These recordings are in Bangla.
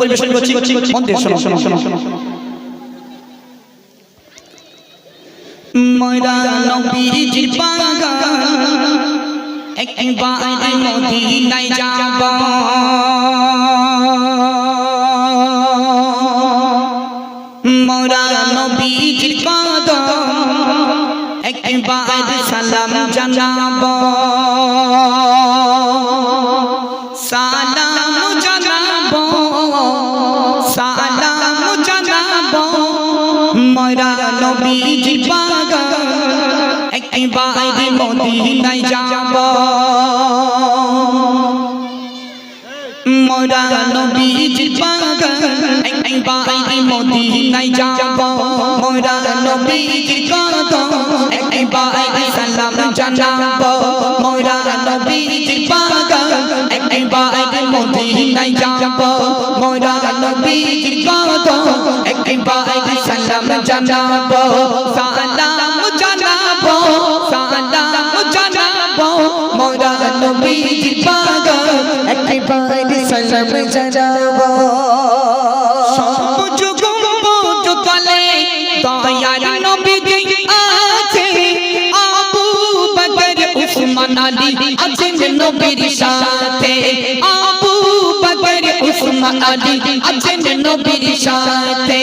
পরিবেশন করছি মন দিয়ে শোনো শোনো শোনো শোনো। ময়রা নবীজির বাগান, একবার মদিনায় যাব। মোরা নবীজির কদম একবার সালাম জানাব। মোরা নবীজির বাগান একবার মদিনায় যাব মোরা নবীজির বাগান একবার মদিনায় যাব মোরা নবীজির কদম একবার সালাম জানাব মোরা নবীজির বাগান একবার মদিনায় যাব মোরা নবীজির কদম একবার সালাম জানাব সালাম জানাব সালাম জানাব। মোরা নবীজির বাগান একবার সালাম জানাব। নবীজি আছেন নবীর সাথে। আবু বকর, উসমান আলী আছেন নবীর সাথে।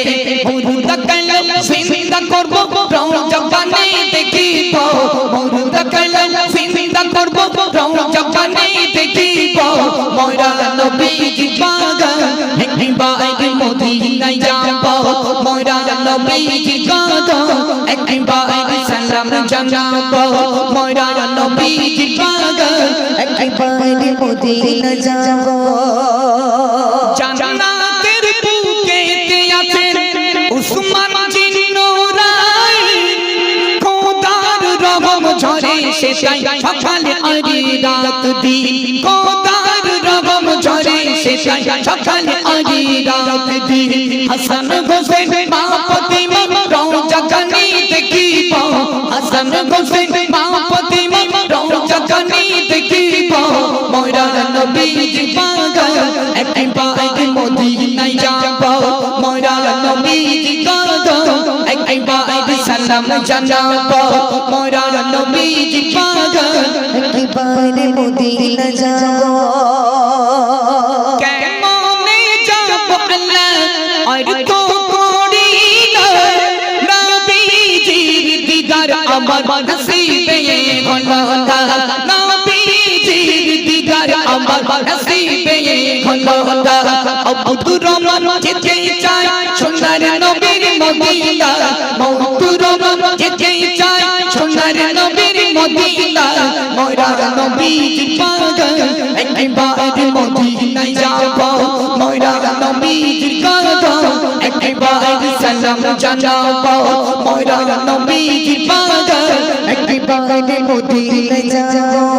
রওজানে দেখিব মোরা নবীজি বাগান একবার মদিনায় যাব। মোরা নবীজি কদম একবার সালাম জানাব। মোরা নবীজি বাগান একবার মদিনা যাব। সেটাই সকালে আরি রাত দিন খোদার রহম ঝরে সেটাই সকালে আরি রাত দিন। হাসান হোসেন মা ফতিমা রওজা কানে দেখিব হাসান হোসেন মা ফতিমা রওজা কানে দেখিব মোরা নবীজি বাগান একবার সালাম জানাব। মোরা নবীজি বাগান একবার মদিনা যাব। কেমনে যাব আল্লাহ? আর তো করি না। নবীজির দিদার আমার নসিবে হলো না নবীজির দিদার আমার নসিবে হলো না আব্দুর রহমান যেতে চায় সোনার নবীর মদিনা। মদিনা মোরা নবীজি পাগল। একবার মদিনায় যাব মোরা নবীজির কদম একবার সালাম জানাব মোরা নবীজি পাগল। একবার মদিনায় যাব।